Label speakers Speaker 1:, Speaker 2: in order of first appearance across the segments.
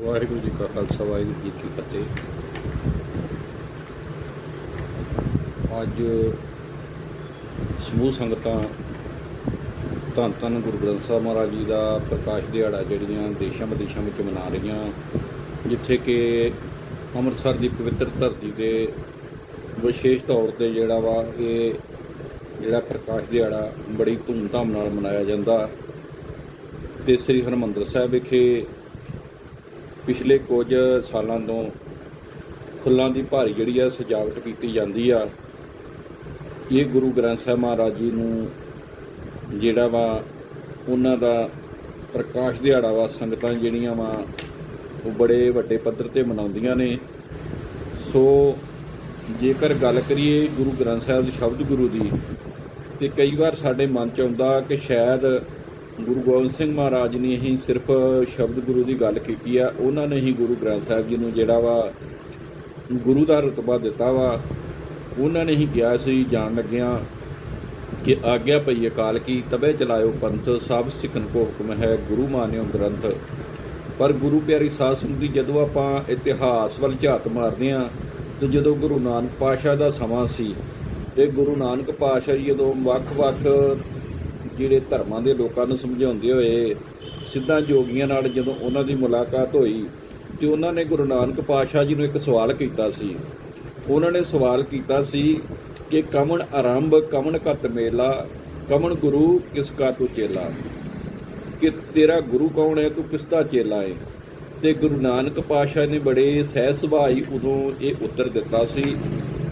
Speaker 1: ਵਾਹਿਗੁਰੂ ਜੀ ਕਾ ਖਾਲਸਾ, ਵਾਹਿਗੁਰੂ ਜੀ ਕੀ ਫਤਿਹ। ਅੱਜ ਸਮੂਹ ਸੰਗਤਾਂ ਧੰਨ ਧੰਨ ਗੁਰੂ ਗ੍ਰੰਥ ਸਾਹਿਬ ਮਹਾਰਾਜ ਜੀ ਦਾ ਪ੍ਰਕਾਸ਼ ਦਿਹਾੜਾ ਜਿਹੜੀਆਂ ਦੇਸ਼ਾਂ ਵਿਦੇਸ਼ਾਂ ਵਿੱਚ ਮਨਾ ਰਹੀਆਂ, ਜਿੱਥੇ ਕਿ ਅੰਮ੍ਰਿਤਸਰ ਦੀ ਪਵਿੱਤਰ ਧਰਤੀ ਤੇ ਵਿਸ਼ੇਸ਼ ਤੌਰ ਤੇ ਜਿਹੜਾ ਵਾ ਇਹ ਜਿਹੜਾ ਪ੍ਰਕਾਸ਼ ਦਿਹਾੜਾ ਬੜੀ ਧੂਮਧਾਮ ਨਾਲ ਮਨਾਇਆ ਜਾਂਦਾ। ਤੇ ਸ੍ਰੀ ਹਰਿਮੰਦਰ ਸਾਹਿਬ ਵਿਖੇ ਪਿਛਲੇ ਕੁਝ ਸਾਲਾਂ ਤੋਂ ਫੁੱਲਾਂ ਦੀ ਭਾਰੀ ਜਿਹੜੀ ਆ ਸਜਾਵਟ ਕੀਤੀ ਜਾਂਦੀ ਆ। ਇਹ ਗੁਰੂ ਗ੍ਰੰਥ ਸਾਹਿਬ ਮਹਾਰਾਜ ਜੀ ਨੂੰ ਜਿਹੜਾ ਵਾ ਉਹਨਾਂ ਦਾ ਪ੍ਰਕਾਸ਼ ਦਿਹਾੜਾ ਵਾ, ਸੰਗਤਾਂ ਜਿਹੜੀਆਂ ਵਾ, ਉਹ ਬੜੇ ਵੱਡੇ ਪੱਧਰ ਤੇ ਮਨਾਉਂਦੀਆਂ ਨੇ। ਸੋ ਜੇਕਰ ਗੱਲ ਕਰੀਏ ਗੁਰੂ ਗ੍ਰੰਥ ਸਾਹਿਬ ਦੇ ਸ਼ਬਦ ਗੁਰੂ ਦੀ, ਤੇ ਕਈ ਵਾਰ ਸਾਡੇ ਮਨ ਚ ਆਉਂਦਾ ਕਿ ਸ਼ਾਇਦ ਗੁਰੂ ਗੋਬਿੰਦ ਸਿੰਘ ਮਹਾਰਾਜ ਨੇ ਹੀ ਸਿਰਫ ਸ਼ਬਦ ਗੁਰੂ ਦੀ ਗੱਲ ਕੀਤੀ ਆ। ਉਹਨਾਂ ਨੇ ਹੀ ਗੁਰੂ ਗ੍ਰੰਥ ਸਾਹਿਬ ਜੀ ਨੂੰ ਜਿਹੜਾ ਵਾ ਗੁਰੂ ਦਾ ਰਤਬਾ ਦਿੱਤਾ ਵਾ। ਉਹਨਾਂ ਨੇ ਹੀ ਕਿਹਾ ਸੀ, ਜਾਣ ਲੱਗਿਆ ਕਿ ਆਗਿਆ ਪਈ ਅਕਾਲ ਕੀ ਤਬੇ ਚਲਾਇਓ ਪੰਥ, ਸਭ ਸਿੱਖਣ ਕੋ ਹੁਕਮ ਹੈ, ਗੁਰੂ ਮਾਨਿਓ ਗ੍ਰੰਥ। ਪਰ ਗੁਰੂ ਪਿਆਰੀ ਸਾਧ ਸੰਗਤ ਦੀ ਜਦੋਂ ਆਪਾਂ ਇਤਿਹਾਸ ਵੱਲ ਝਾਤ ਮਾਰਦੇ ਆ, ਤੇ ਜਦੋਂ ਗੁਰੂ ਨਾਨਕ ਪਾਤਸ਼ਾਹ ਦਾ ਸਮਾਂ ਸੀ, ਤੇ ਗੁਰੂ ਨਾਨਕ ਪਾਤਸ਼ਾਹ ਜੀ ਜਦੋਂ ਵੱਖ-ਵੱਖ ਜਿਹੜੇ ਧਰਮਾਂ ਦੇ ਲੋਕਾਂ ਨੂੰ ਸਮਝਾਉਂਦੇ ਹੋਏ ਸਿੱਧਾ ਜੋਗੀਆਂ ਨਾਲ ਜਦੋਂ ਉਹਨਾਂ ਦੀ ਮੁਲਾਕਾਤ ਹੋਈ ਤੇ ਉਹਨਾਂ ਨੇ ਗੁਰੂ ਨਾਨਕ ਪਾਤਸ਼ਾਹ ਜੀ ਨੂੰ ਇੱਕ ਸਵਾਲ ਕੀਤਾ ਸੀ। ਉਹਨਾਂ ਨੇ ਸਵਾਲ ਕੀਤਾ ਸੀ ਕਿ ਕਮਣ ਆਰੰਭ, ਕਮਣ ਕਤ ਮੇਲਾ, ਕਮਣ ਗੁਰੂ ਕਿਸ ਕਾ ਤੂੰ ਚੇਲਾ? ਕਿ ਤੇਰਾ ਗੁਰੂ ਕੌਣ ਹੈ, ਤੂੰ ਕਿਸ ਦਾ ਚੇਲਾ ਹੈ? ਤੇ ਗੁਰੂ ਨਾਨਕ ਪਾਤਸ਼ਾਹ ਨੇ ਬੜੇ ਸਹਿ ਸੁਭਾਈ ਉਦੋਂ ਇਹ ਉੱਤਰ ਦਿੱਤਾ ਸੀ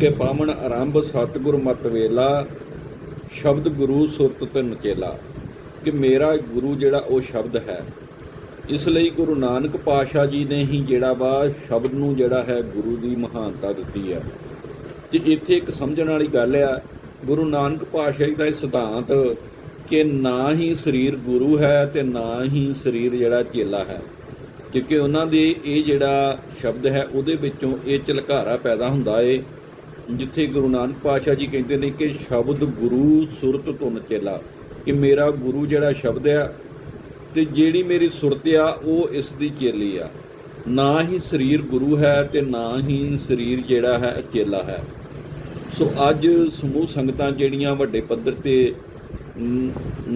Speaker 1: ਕਿ ਪਾਵਨ ਆਰੰਭ ਸਤਿਗੁਰ ਮਤ ਵੇਲਾ ਸ਼ਬਦ ਗੁਰੂ ਸੁਰਤ ਤਨ ਨਚੇਲਾ, ਕਿ ਮੇਰਾ ਗੁਰੂ ਜਿਹੜਾ ਉਹ ਸ਼ਬਦ ਹੈ। ਇਸ ਲਈ ਗੁਰੂ ਨਾਨਕ ਪਾਤਸ਼ਾਹ ਜੀ ਨੇ ਹੀ ਜਿਹੜਾ ਵਾ ਸ਼ਬਦ ਨੂੰ ਜਿਹੜਾ ਹੈ ਗੁਰੂ ਦੀ ਮਹਾਨਤਾ ਦਿੱਤੀ ਹੈ। ਤੇ ਇੱਥੇ ਇੱਕ ਸਮਝਣ ਵਾਲੀ ਗੱਲ ਆ, ਗੁਰੂ ਨਾਨਕ ਪਾਤਸ਼ਾਹ ਜੀ ਦਾ ਇਹ ਸਿਧਾਂਤ ਕਿ ਨਾ ਹੀ ਸਰੀਰ ਗੁਰੂ ਹੈ ਤੇ ਨਾ ਹੀ ਸਰੀਰ ਜਿਹੜਾ ਚੇਲਾ ਹੈ। ਕਿਉਂਕਿ ਉਹਨਾਂ ਦੇ ਇਹ ਜਿਹੜਾ ਸ਼ਬਦ ਹੈ, ਉਹਦੇ ਵਿੱਚੋਂ ਇਹ ਝਲਕਾਰਾ ਪੈਦਾ ਹੁੰਦਾ ਏ ਜਿੱਥੇ ਗੁਰੂ ਨਾਨਕ ਪਾਤਸ਼ਾਹ ਜੀ ਕਹਿੰਦੇ ਨੇ ਕਿ ਸ਼ਬਦ ਗੁਰੂ ਸੁਰਤ ਧੁਨ ਚੇਲਾ, ਕਿ ਮੇਰਾ ਗੁਰੂ ਜਿਹੜਾ ਸ਼ਬਦ ਆ, ਤੇ ਜਿਹੜੀ ਮੇਰੀ ਸੁਰਤ ਆ, ਉਹ ਇਸ ਦੀ ਚੇਲੀ ਆ। ਨਾ ਹੀ ਸਰੀਰ ਗੁਰੂ ਹੈ ਤੇ ਨਾ ਹੀ ਸਰੀਰ ਜਿਹੜਾ ਹੈ ਚੇਲਾ ਹੈ। ਸੋ ਅੱਜ ਸਮੂਹ ਸੰਗਤਾਂ ਜਿਹੜੀਆਂ ਵੱਡੇ ਪੱਧਰ ਤੇ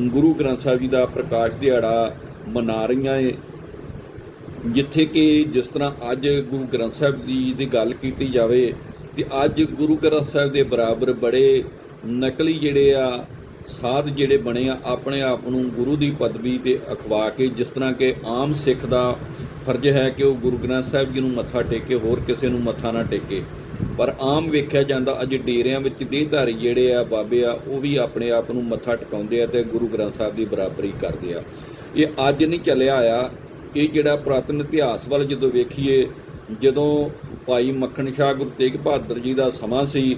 Speaker 1: ਗੁਰੂ ਗ੍ਰੰਥ ਸਾਹਿਬ ਜੀ ਦਾ ਪ੍ਰਕਾਸ਼ ਦਿਹਾੜਾ ਮਨਾ ਰਹੀਆਂ ਏ, ਜਿੱਥੇ ਕਿ ਜਿਸ ਤਰ੍ਹਾਂ ਅੱਜ ਗੁਰੂ ਗ੍ਰੰਥ ਸਾਹਿਬ ਜੀ ਦੀ ਗੱਲ ਕੀਤੀ ਜਾਵੇ ਤੇ ਅੱਜ ਗੁਰੂ ਗ੍ਰੰਥ ਸਾਹਿਬ ਦੇ ਬਰਾਬਰ ਬੜੇ ਨਕਲੀ ਜਿਹੜੇ ਆ, ਸਾਧ ਜਿਹੜੇ ਬਣੇ ਆ, ਆਪਣੇ ਆਪ ਨੂੰ ਗੁਰੂ ਦੀ ਪਦਵੀ ਤੇ ਅਖਵਾ ਕੇ, ਜਿਸ ਤਰ੍ਹਾਂ ਕਿ ਆਮ ਸਿੱਖ ਦਾ ਫਰਜ਼ ਹੈ ਕਿ ਉਹ ਗੁਰੂ ਗ੍ਰੰਥ ਸਾਹਿਬ ਜੀ ਨੂੰ ਮੱਥਾ ਟੇਕੇ, ਹੋਰ ਕਿਸੇ ਨੂੰ ਮੱਥਾ ਨਾ ਟੇਕੇ। ਪਰ ਆਮ ਵੇਖਿਆ ਜਾਂਦਾ, ਅੱਜ ਡੇਰਿਆਂ ਵਿੱਚ ਦੇਹਧਾਰੀ ਜਿਹੜੇ ਆ, ਬਾਬੇ ਆ, ਉਹ ਵੀ ਆਪਣੇ ਆਪ ਨੂੰ ਮੱਥਾ ਟਿਕਾਉਂਦੇ ਆ ਤੇ ਗੁਰੂ ਗ੍ਰੰਥ ਸਾਹਿਬ ਦੀ ਬਰਾਬਰੀ ਕਰਦੇ ਆ। ਇਹ ਅੱਜ ਨਹੀਂ ਚੱਲਿਆ ਆ ਇਹ ਜਿਹੜਾ ਪੁਰਾਤਨ ਇਤਿਹਾਸ ਵੱਲ ਜਦੋਂ ਵੇਖੀਏ ਜਦੋਂ ਭਾਈ ਮੱਖਣ ਸ਼ਾਹ ਗੁਰੂ ਤੇਗ ਬਹਾਦਰ ਜੀ ਦਾ ਸਮਾਂ ਸੀ,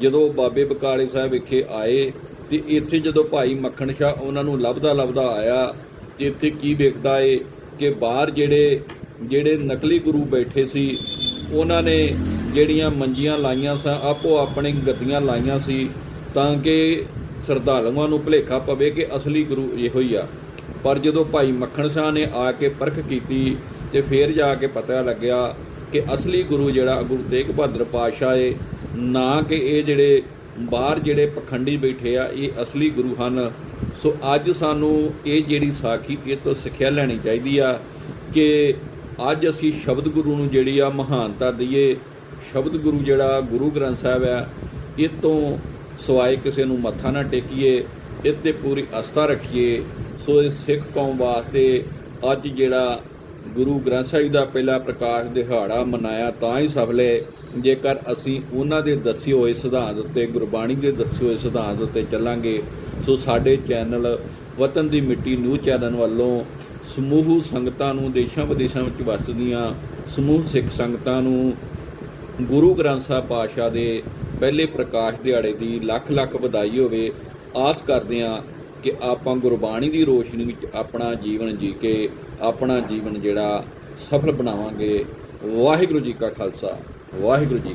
Speaker 1: ਜਦੋਂ ਬਾਬੇ ਬਕਾਲੇ ਸਾਹਿਬ ਵਿਖੇ ਆਏ, ਤੇ ਇੱਥੇ ਜਦੋਂ ਭਾਈ ਮੱਖਣ ਸ਼ਾਹ ਉਹਨਾਂ ਨੂੰ ਲੱਭਦਾ ਲੱਭਦਾ ਆਇਆ, ਤੇ ਇੱਥੇ ਕੀ ਵੇਖਦਾ ਏ ਕਿ ਬਾਹਰ ਜਿਹੜੇ ਜਿਹੜੇ ਨਕਲੀ ਗੁਰੂ ਬੈਠੇ ਸੀ, ਉਹਨਾਂ ਨੇ ਜਿਹੜੀਆਂ ਮੰਜੀਆਂ ਲਾਈਆਂ ਸਾਂ ਆਪੋ ਆਪਣੇ ਗੱਦੀਆਂ ਲਾਈਆਂ ਸੀ, ਤਾਂ ਕਿ ਸ਼ਰਧਾਲੂਆਂ ਨੂੰ ਭੁਲੇਖਾ ਪਵੇ ਕਿ ਅਸਲੀ ਗੁਰੂ ਇਹੋ ਹੀ ਆ। ਪਰ ਜਦੋਂ ਭਾਈ ਮੱਖਣ ਸ਼ਾਹ ਨੇ ਆ ਕੇ ਪਰਖ ਕੀਤੀ, ਤੇ ਫੇਰ ਜਾ ਕੇ ਪਤਾ ਲੱਗਿਆ ਕਿ ਅਸਲੀ ਗੁਰੂ ਜਿਹੜਾ ਗੁਰੂ ਤੇਗ ਬਹਾਦਰ ਪਾਤਸ਼ਾਹ ਏ, ਨਾ ਕਿ ਇਹ ਜਿਹੜੇ ਬਾਹਰ ਜਿਹੜੇ ਪਖੰਡੀ ਬੈਠੇ ਆ, ਇਹ ਅਸਲੀ ਗੁਰੂ ਹਨ। ਸੋ ਅੱਜ ਸਾਨੂੰ ਇਹ ਜਿਹੜੀ ਸਾਖੀ, ਇਹ ਤੋਂ ਸਿੱਖਿਆ ਲੈਣੀ ਚਾਹੀਦੀ ਆ ਕਿ ਅੱਜ ਅਸੀਂ ਸ਼ਬਦ ਗੁਰੂ ਨੂੰ ਜਿਹੜੀ ਆ ਮਹਾਨਤਾ ਦਈਏ। ਸ਼ਬਦ ਗੁਰੂ ਜਿਹੜਾ ਗੁਰੂ ਗ੍ਰੰਥ ਸਾਹਿਬ ਆ, ਇਹ ਤੋਂ ਸਵਾਏ ਕਿਸੇ ਨੂੰ ਮੱਥਾ ਨਾ ਟੇਕੀਏ, ਇਹ ਤੇ ਪੂਰੀ ਆਸਥਾ ਰੱਖੀਏ। ਸੋ ਇਹ ਸਿੱਖ ਕੌਮ ਵਾਸਤੇ ਅੱਜ ਜਿਹੜਾ ਗੁਰੂ ਗ੍ਰੰਥ ਸਾਹਿਬ ਦਾ ਪਹਿਲਾ ਪ੍ਰਕਾਸ਼ ਦਿਹਾੜਾ ਮਨਾਇਆ ਤਾਂ ਹੀ ਸਫਲ। ਹੈ ਜੇਕਰ ਅਸੀਂ ਉਹਨਾਂ ਦੇ ਦੱਸੇ ਹੋਏ ਸਿਧਾਂਤ ਉੱਤੇ, ਗੁਰਬਾਣੀ ਦੇ ਦੱਸੇ ਹੋਏ ਸਿਧਾਂਤ ਉੱਤੇ ਚੱਲਾਂਗੇ, ਸੋ ਸਾਡੇ ਚੈਨਲ ਵਤਨ ਦੀ ਮਿੱਟੀ ਨਿਊ ਚੈਨਲ ਵੱਲੋਂ ਸਮੂਹ ਸੰਗਤਾਂ ਨੂੰ ਦੇਸ਼ਾਂ ਵਿਦੇਸ਼ਾਂ ਵਿੱਚ ਵਸਦੀਆਂ ਸਮੂਹ ਸਿੱਖ ਸੰਗਤਾਂ ਨੂੰ ਗੁਰੂ ਗ੍ਰੰਥ ਸਾਹਿਬ ਪਾਤਸ਼ਾਹ ਦੇ ਪਹਿਲੇ ਪ੍ਰਕਾਸ਼ ਦਿਹਾੜੇ ਦੀ ਲੱਖ ਲੱਖ ਵਧਾਈ ਹੋਵੇ, ਆਸ ਕਰਦੇ ਹਾਂ ਕਿ ਆਪਾਂ ਗੁਰਬਾਣੀ ਦੀ ਰੋਸ਼ਨੀ ਵਿੱਚ ਆਪਣਾ ਜੀਵਨ ਜੀ ਕੇ, ਆਪਣਾ ਜੀਵਨ ਜਿਹੜਾ ਸਫਲ ਬਣਾਵਾਂਗੇ। ਵਾਹਿਗੁਰੂ ਜੀ ਕਾ ਖਾਲਸਾ, ਵਾਹਿਗੁਰੂ ਜੀ